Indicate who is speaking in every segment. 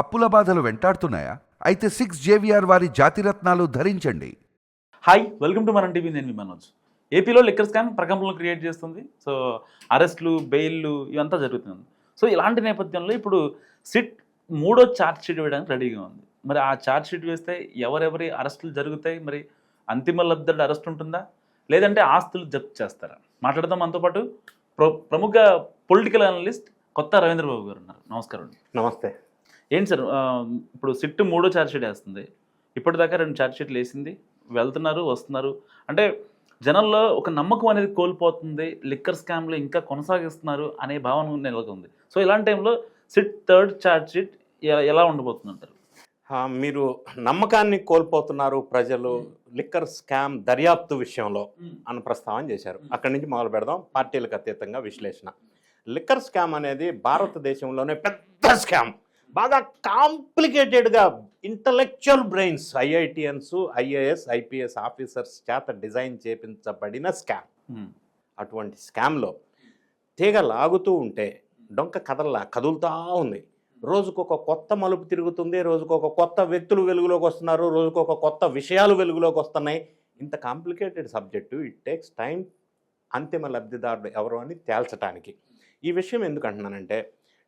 Speaker 1: అప్పుల బాధలు వెంటాడుతున్నాయా? అయితే సిక్స్ జేవిఆర్ వారి జాతిరత్నాలు ధరించండి.
Speaker 2: హాయ్ వెల్కమ్ టు మన టీవీ నేను మీ మనోజ్. ఏపీలో లిక్కర్ స్కామ్ ప్రకంపనలు క్రియేట్ చేస్తుంది. సో అరెస్టులు బెయిల్లు ఇవంతా జరుగుతుంది. సో ఇలాంటి నేపథ్యంలో ఇప్పుడు సిట్ మూడో ఛార్జ్ షీట్ వేయడానికి రెడీగా ఉంది. మరి ఆ ఛార్జ్ షీట్ వేస్తే ఎవరెవరి అరెస్టులు జరుగుతాయి? మరి అంతిమ లబ్ధుడు అరెస్ట్ ఉంటుందా? లేదంటే ఆస్తులు జప్తు చేస్తారా? మాట్లాడదాం మనతో పాటు. ప్ర ప్రముఖ పొలిటికల్ అనలిస్ట్ కొత్త రవీంద్ర బాబు గారు ఉన్నారు. నమస్కారం అండి.
Speaker 3: నమస్తే.
Speaker 2: ఏంటి సార్ ఇప్పుడు సిట్ మూడో ఛార్జ్ షీట్ వేస్తుంది. ఇప్పటిదాకా రెండు ఛార్జ్ షీట్లు వేసింది. వెళ్తున్నారు వస్తున్నారు. అంటే జనంలో ఒక నమ్మకం అనేది కోల్పోతుంది. లిక్కర్ స్కామ్లు ఇంకా కొనసాగిస్తున్నారు అనే భావన నెలకొంది. సో ఇలాంటి టైంలో సిట్ థర్డ్ ఛార్జ్ షీట్ ఎ- ఎలా ఉండబోతుంది అంటారు
Speaker 3: మీరు నమ్మకాన్ని కోల్పోతున్నారు ప్రజలు లిక్కర్ స్కామ్ దర్యాప్తు విషయంలో అన్న ప్రస్తావన చేశారు. అక్కడి నుంచి మొదలు పెడదాం. పార్టీలకు అతీతంగా విశ్లేషణ. లిక్కర్ స్కామ్ అనేది భారతదేశంలోనే పెద్ద స్కామ్. బాగా కాంప్లికేటెడ్గా intellectual brains IITians IAS IPS officers చేత డిజైన్ చేపించబడిన స్కామ్. అటువంటి స్కామ్లో తీగ లాగుతూ ఉంటే డొంక కదల్లా కదులుతూ ఉంది. రోజుకొక కొత్త మలుపు తిరుగుతుంది రోజుకొక కొత్త వ్యక్తులు వెలుగులోకి వస్తున్నారు రోజుకొక కొత్త విషయాలు వెలుగులోకి వస్తున్నాయి. ఇంత complicated subject it takes time అంతిమ లబ్ధిదారుడు ఎవరు అని తేల్చడానికి ఈ విషయం ఎందుకు అంటున్నానంటే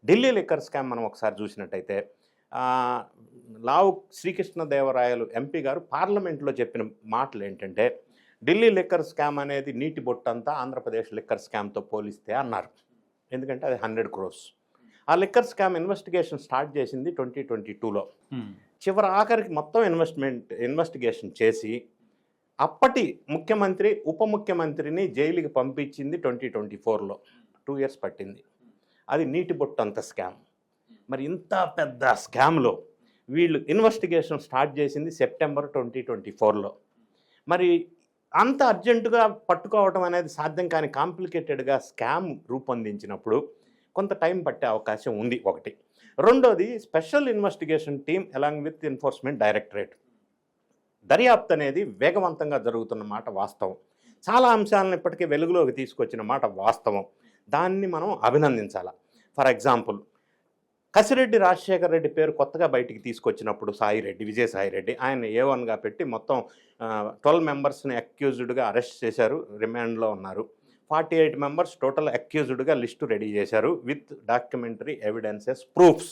Speaker 3: ఢిల్లీ లిక్కర్ స్కామ్ మనం ఒకసారి చూసినట్టయితే లావు శ్రీకృష్ణదేవరాయలు ఎంపీ గారు పార్లమెంట్లో చెప్పిన మాటలు ఏంటంటే ఢిల్లీ లిక్కర్ స్కామ్ అనేది నీటి బొట్టంతా ఆంధ్రప్రదేశ్ లిక్కర్ స్కామ్తో పోలిస్తే అన్నారు. ఎందుకంటే అది హండ్రెడ్ క్రోర్స్. ఆ లిక్కర్ స్కామ్ ఇన్వెస్టిగేషన్ స్టార్ట్ చేసింది ట్వంటీ ట్వంటీ టూలో. చివరి ఆఖరికి మొత్తం ఇన్వెస్ట్మెంట్ ఇన్వెస్టిగేషన్ చేసి అప్పటి ముఖ్యమంత్రి ఉప ముఖ్యమంత్రిని జైలుకి పంపించింది ట్వంటీ ట్వంటీ ఫోర్లో. టూ ఇయర్స్ పట్టింది. అది నీటి బొట్టంత స్కామ్. మరి ఇంత పెద్ద స్కామ్లో వీళ్ళు ఇన్వెస్టిగేషన్ స్టార్ట్ చేసింది సెప్టెంబర్ ట్వంటీ ట్వంటీ ఫోర్లో. మరి అంత అర్జెంటుగా పట్టుకోవడం అనేది సాధ్యం కానీ కాంప్లికేటెడ్గా స్కామ్ రూపొందించినప్పుడు కొంత టైం పట్టే అవకాశం ఉంది ఒకటి. రెండోది special investigation team along with enforcement directorate. దర్యాప్తు అనేది వేగవంతంగా జరుగుతున్న మాట వాస్తవం. చాలా అంశాలను ఇప్పటికే వెలుగులోకి తీసుకొచ్చిన మాట వాస్తవం. దాన్ని మనం అభినందించాలి? ఫర్ ఎగ్జాంపుల్ కసిరెడ్డి రాజశేఖర రెడ్డి పేరు కొత్తగా బయటికి తీసుకొచ్చినప్పుడు సాయిరెడ్డి విజయసాయిరెడ్డి ఆయన ఏ వన్గా పెట్టి మొత్తం ట్వెల్వ్ మెంబర్స్ని అక్యూజ్డ్గా అరెస్ట్ చేశారు రిమాండ్లో ఉన్నారు. ఫార్టీ ఎయిట్ మెంబర్స్ టోటల్ అక్యూజ్డ్గా లిస్టు రెడీ చేశారు విత్ డాక్యుమెంటరీ ఎవిడెన్సెస్ ప్రూఫ్స్.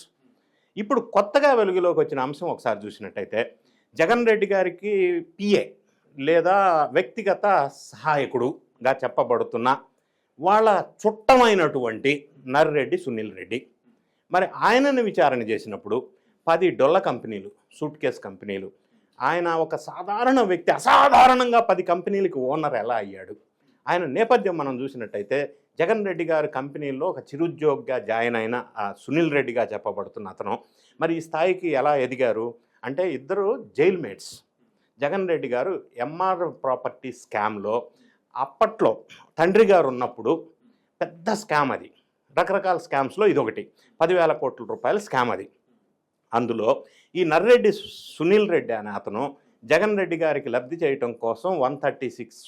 Speaker 3: ఇప్పుడు కొత్తగా వెలుగులోకి వచ్చిన అంశం ఒకసారి చూసినట్టయితే జగన్ రెడ్డి గారికి పిఏ లేదా వ్యక్తిగత సహాయకుడుగా చెప్పబడుతున్న వాళ్ళ చుట్టమైనటువంటి నర్రెడ్డి సునీల్ రెడ్డి. మరి ఆయనను విచారణ చేసినప్పుడు పది డొల్ల కంపెనీలు సూట్ కేస్ కంపెనీలు ఆయన ఒక సాధారణ వ్యక్తి అసాధారణంగా పది కంపెనీలకు ఓనర్ ఎలా అయ్యాడు? ఆయన నేపథ్యం మనం చూసినట్టయితే జగన్ రెడ్డి గారి కంపెనీల్లో ఒక చిరుద్యోగిగా జాయిన్ అయిన సునీల్ రెడ్డిగా చెప్పబడుతున్న అతను. మరి ఈ స్థాయికి ఎలా ఎదిగారు? అంటే ఇద్దరు జైల్ మేట్స్. జగన్ రెడ్డి గారు ఎంఆర్ ప్రాపర్టీ స్కామ్లో అప్పట్లో తండ్రి గారు ఉన్నప్పుడు పెద్ద స్కామ్ అది. రకరకాల స్కామ్స్లో ఇదొకటి. పదివేల కోట్ల రూపాయల స్కామ్ అది. అందులో ఈ నర్రెడ్డి సునీల్ రెడ్డి అనే అతను జగన్ రెడ్డి గారికి లబ్ధి చేయటం కోసం one thirty six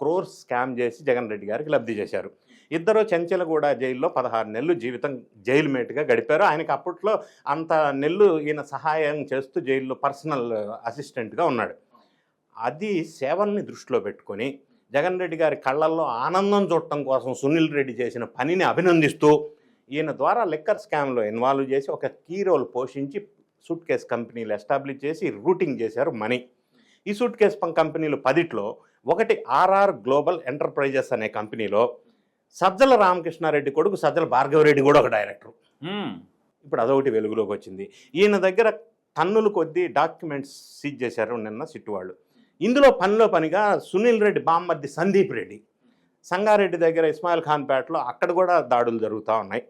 Speaker 3: crores scam చేసి జగన్ రెడ్డి గారికి లబ్ధి చేశారు. ఇద్దరు చెంచలగూడ జైల్లో పదహారు నెలలు జీవితం జైలు మేట్గా గడిపారు. ఆయనకి అప్పట్లో అంత నెలలు ఈయన సహాయం చేస్తూ జైల్లో పర్సనల్ అసిస్టెంట్గా ఉన్నాడు. అది సేవల్ని దృష్టిలో పెట్టుకొని జగన్ రెడ్డి గారి కళ్ళల్లో ఆనందం చూడటం కోసం సునీల్ రెడ్డి చేసిన పనిని అభినందిస్తూ ఈయన ద్వారా లిక్కర్ స్కామ్లో ఇన్వాల్వ్ చేసి ఒక కీ రోల్ పోషించి సూట్ కేస్ కంపెనీలు ఎస్టాబ్లిష్ చేసి రూటింగ్ చేశారు మనీ. ఈ సూట్ కేస్ కంపెనీలు పదిట్లో ఒకటి ఆర్ఆర్ గ్లోబల్ ఎంటర్ప్రైజెస్ అనే కంపెనీలో సజ్జల రామకృష్ణారెడ్డి కొడుకు సజ్జల భార్గవరెడ్డి కూడా ఒక డైరెక్టర్. ఇప్పుడు అదొకటి వెలుగులోకి వచ్చింది. ఈయన దగ్గర టన్నులు కొద్దీ డాక్యుమెంట్స్ సీజ్ చేశారు నిన్న సిట్టు వాళ్ళు. ఇందులో పనిలో పనిగా సునీల్ రెడ్డి బామ్మర్ది సందీప్ రెడ్డి. సంగారెడ్డి దగ్గర ఇస్మాయిల్ ఖాన్ పేటలో అక్కడ కూడా దాడులు జరుగుతూ ఉన్నాయి.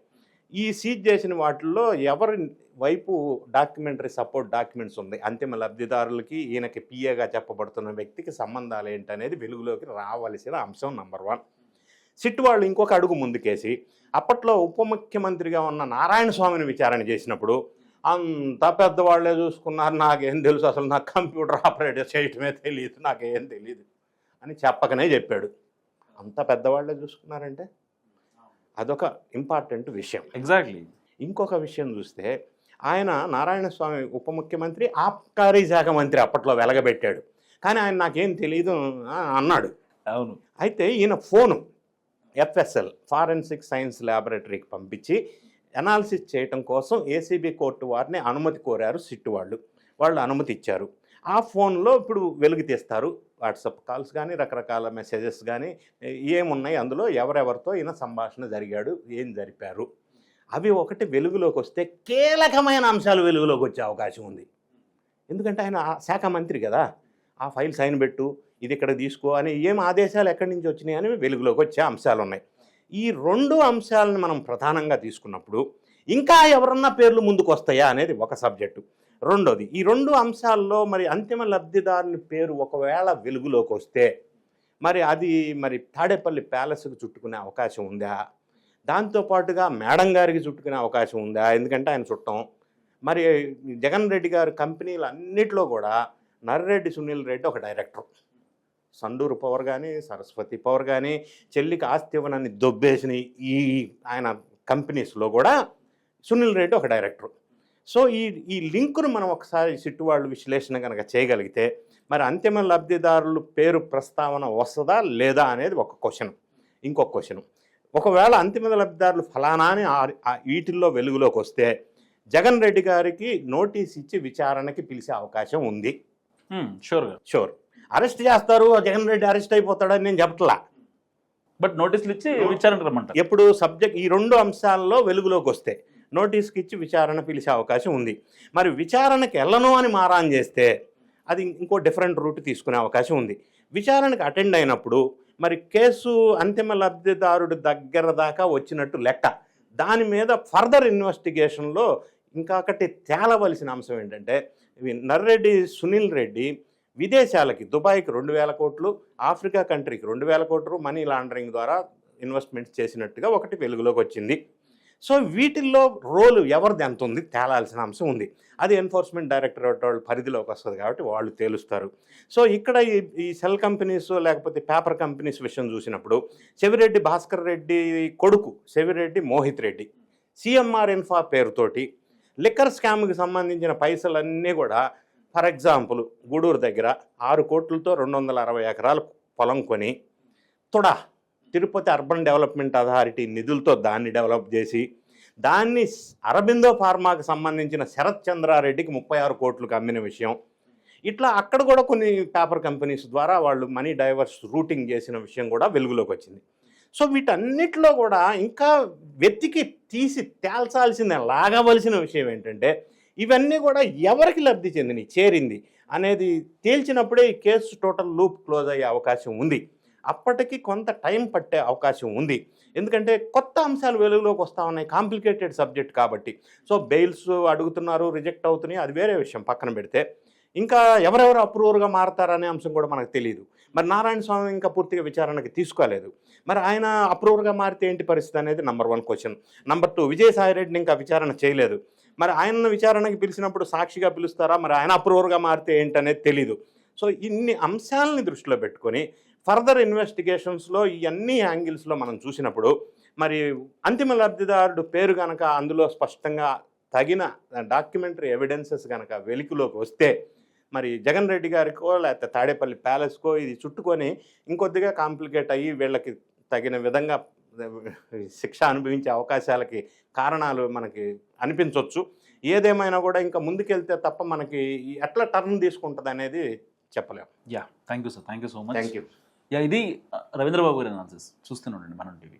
Speaker 3: ఈ సీజ్ చేసిన వాటిల్లో ఎవరి వైపు డాక్యుమెంటరీ సపోర్ట్ డాక్యుమెంట్స్ ఉంది? అంతిమ లబ్ధిదారులకి ఈయనకి పిఏగా చెప్పబడుతున్న వ్యక్తికి సంబంధాలు ఏంటనేది వెలుగులోకి రావలసిన అంశం నంబర్ వన్. సిట్ వాళ్ళు ఇంకొక అడుగు ముందుకేసి అప్పట్లో ఉప ముఖ్యమంత్రిగా ఉన్న నారాయణ స్వామిని విచారణ చేసినప్పుడు అంత పెద్దవాళ్ళే చూసుకున్నారు. నాకేం తెలుసు అసలు నాకు కంప్యూటర్ ఆపరేట్ చేయటమే తెలియదు నాకేం తెలియదు అని చెప్పకనే చెప్పాడు. అంత పెద్దవాళ్ళే చూసుకున్నారంటే అదొక ఇంపార్టెంట్ విషయం.
Speaker 2: ఎగ్జాక్ట్లీ
Speaker 3: ఇంకొక విషయం చూస్తే ఆయన నారాయణ స్వామి ఉప ముఖ్యమంత్రి ఆబ్కారీ శాఖ మంత్రి అప్పట్లో వెలగబెట్టాడు. కానీ ఆయన నాకేం తెలియదు అన్నాడు.
Speaker 2: అవును.
Speaker 3: అయితే ఈయన ఫోను ఎఫ్ఎస్ఎల్ ఫారెన్సిక్ సైన్స్ ల్యాబొరేటరీకి పంపించి అనాలిసిస్ చేయటం కోసం ఏసీబీ కోర్టు వారిని అనుమతి కోరారు సిట్టు వాళ్ళు. వాళ్ళు అనుమతి ఇచ్చారు. ఆ ఫోన్లో ఇప్పుడు వెలుగు తీస్తారు. వాట్సాప్ కాల్స్ కానీ రకరకాల మెసేజెస్ కానీ ఏమున్నాయి అందులో? ఎవరెవరితో ఈయన సంభాషణ జరిగాడు? ఏం జరిపారు? అవి ఒకటి వెలుగులోకి వస్తే కీలకమైన అంశాలు వెలుగులోకి వచ్చే అవకాశం ఉంది. ఎందుకంటే ఆయన ఆ శాఖ మంత్రి కదా. ఆ ఫైల్ సైన్ పెట్టు ఇది ఇక్కడ తీసుకో అని ఏం ఆదేశాలు ఎక్కడి నుంచి వచ్చినాయి అని వెలుగులోకి వచ్చే అంశాలు ఉన్నాయి. ఈ రెండు అంశాలను మనం ప్రధానంగా తీసుకున్నప్పుడు ఇంకా ఎవరన్నా పేర్లు ముందుకు వస్తాయా అనేది ఒక సబ్జెక్టు. రెండోది ఈ రెండు అంశాల్లో మరి అంతిమ లబ్ధిదారుని పేరు ఒకవేళ వెలుగులోకి వస్తే మరి అది మరి తాడేపల్లి ప్యాలెస్కి చుట్టుకునే అవకాశం ఉందా? దాంతోపాటుగా మేడం గారికి చుట్టుకునే అవకాశం ఉందా? ఎందుకంటే ఆయన చుట్టం. మరి జగన్ రెడ్డి గారు కంపెనీలు అన్నిట్లో కూడా నర్రెడ్డి సునీల్ రెడ్డి ఒక డైరెక్టర్. సండూరు పవర్ కానీ సరస్వతి పవర్ కానీ చెల్లికి ఆస్తి ఇవ్వనని దొబ్బేసిన ఈ ఆయన కంపెనీస్లో కూడా సునీల్ రెడ్డి ఒక డైరెక్టర్. సో ఈ ఈ లింకును మనం ఒకసారి సిట్టు వాళ్ళు విశ్లేషణ కనుక చేయగలిగితే మరి అంతిమ లబ్ధిదారులు పేరు ప్రస్తావన వస్తుందా లేదా అనేది ఒక క్వశ్చన్. ఇంకొక క్వశ్చన్. ఒకవేళ అంతిమ లబ్ధిదారులు ఫలానా అని వీటిల్లో వెలుగులోకి వస్తే జగన్ రెడ్డి గారికి నోటీస్ ఇచ్చి విచారణకి పిలిచే అవకాశం ఉంది.
Speaker 2: షూర్గా
Speaker 3: షూర్ అరెస్ట్ చేస్తారు జగన్ రెడ్డి అరెస్ట్ అయిపోతాడని నేను చెప్పట్లా.
Speaker 2: బట్ నోటీసులు ఇచ్చి రమ్మంటారు.
Speaker 3: ఎప్పుడు సబ్జెక్ట్ ఈ రెండు అంశాల్లో వెలుగులోకి వస్తే నోటీస్కి ఇచ్చి విచారణ పిలిచే అవకాశం ఉంది. మరి విచారణకి వెళ్ళను అని మారాన్ చేస్తే అది ఇంకో డిఫరెంట్ రూట్ తీసుకునే అవకాశం ఉంది. విచారణకు అటెండ్ అయినప్పుడు మరి కేసు అంతిమ లబ్ధిదారుడి దగ్గర దాకా వచ్చినట్టు లెక్క. దాని మీద ఫర్దర్ ఇన్వెస్టిగేషన్లో ఇంకొకటి తేలవలసిన అంశం ఏంటంటే నర్రెడ్డి సునీల్ రెడ్డి విదేశాలకి దుబాయ్కి రెండు వేల కోట్లు ఆఫ్రికా కంట్రీకి రెండు వేల కోట్లు మనీ లాండరింగ్ ద్వారా ఇన్వెస్ట్మెంట్స్ చేసినట్టుగా ఒకటి వెలుగులోకి వచ్చింది. సో వీటిల్లో రోలు ఎవరిది ఎంత ఉంది? తేలాల్సిన అంశం ఉంది. అది ఎన్ఫోర్స్మెంట్ డైరెక్టరేట్ వాళ్ళ పరిధిలోకి వస్తుంది కాబట్టి వాళ్ళు తేలుస్తారు. సో ఇక్కడ ఈ ఈ సెల్ కంపెనీస్ లేకపోతే పేపర్ కంపెనీస్ విషయం చూసినప్పుడు చెవిరెడ్డి భాస్కర్ రెడ్డి కొడుకు చెవిరెడ్డి మోహిత్ రెడ్డి సిఎంఆర్ ఇన్ఫా పేరుతోటి లిక్కర్ స్కామ్కి సంబంధించిన పైసలన్నీ కూడా ఫర్ ఎగ్జాంపుల్ గూడూరు దగ్గర ఆరు కోట్లతో రెండు వందల అరవై ఎకరాలు పొలం కొని TUDA Tirupati urban development authority నిధులతో దాన్ని డెవలప్ చేసి దాన్ని అరబిందో ఫార్మాకి సంబంధించిన శరత్ చంద్రారెడ్డికి ముప్పై ఆరు కోట్లకు అమ్మిన విషయం. ఇట్లా అక్కడ కూడా కొన్ని పేపర్ కంపెనీస్ ద్వారా వాళ్ళు మనీ డైవర్స్ రూటింగ్ చేసిన విషయం కూడా వెలుగులోకి వచ్చింది. సో వీటన్నిటిలో కూడా ఇంకా వెతికి తీసి తేల్చాల్సిన లాగవలసిన విషయం ఏంటంటే ఇవన్నీ కూడా ఎవరికి లబ్ధి చెందినవి? చేరింది. అనేది తేల్చినప్పుడే ఈ కేసు టోటల్ లూప్ క్లోజ్ అయ్యే అవకాశం ఉంది. అప్పటికి కొంత టైం పట్టే అవకాశం ఉంది. ఎందుకంటే కొత్త అంశాలు వెలుగులోకి వస్తూ ఉన్నాయి. కాంప్లికేటెడ్ సబ్జెక్ట్ కాబట్టి. సో బెయిల్స్ అడుగుతున్నారు రిజెక్ట్ అవుతున్నాయి. అది వేరే విషయం పక్కన పెడితే. ఇంకా ఎవరెవరు అప్రూవర్గా మారతారనే అంశం కూడా మనకు తెలియదు మరి నారాయణ స్వామి ఇంకా పూర్తిగా విచారణకి తీసుకోలేదు. మరి ఆయన అప్రూవర్గా మారితే ఏంటి పరిస్థితి అనేది number one question. Number two Vijayasai రెడ్డిని ఇంకా విచారణ చేయలేదు. మరి ఆయన విచారణకి పిలిచినప్పుడు సాక్షిగా పిలుస్తారా? మరి ఆయన అప్రూవర్గా మారితే ఏంటనేది తెలీదు. సో ఇన్ని అంశాలని దృష్టిలో పెట్టుకొని ఫర్దర్ ఇన్వెస్టిగేషన్స్లో ఇవన్నీ యాంగిల్స్లో మనం చూసినప్పుడు మరి అంతిమ లబ్ధిదారుడు పేరు కనుక అందులో స్పష్టంగా తగిన డాక్యుమెంటరీ ఎవిడెన్సెస్ కనుక వెలికిలోకి వస్తే మరి జగన్ రెడ్డి గారికో లేకపోతే తాడేపల్లి ప్యాలెస్కో ఇది చుట్టుకొని ఇంకొద్దిగా కాంప్లికేట్ అయ్యి వీళ్ళకి తగిన విధంగా శిక్ష అనుభవించే అవకాశాలకి కారణాలు మనకి అనిపించవచ్చు ఏదేమైనా కూడా ఇంకా ముందుకెళ్తే తప్ప మనకి ఎట్లా టర్న్ తీసుకుంటుంది అనేది చెప్పలేము
Speaker 2: yeah thank you sir. Thank you so much.
Speaker 3: Thank you
Speaker 2: yeah ఇది రవీంద్రబాబు గారి అనాలిసిస్ చూస్తూనే ఉండండి మనం టీవీ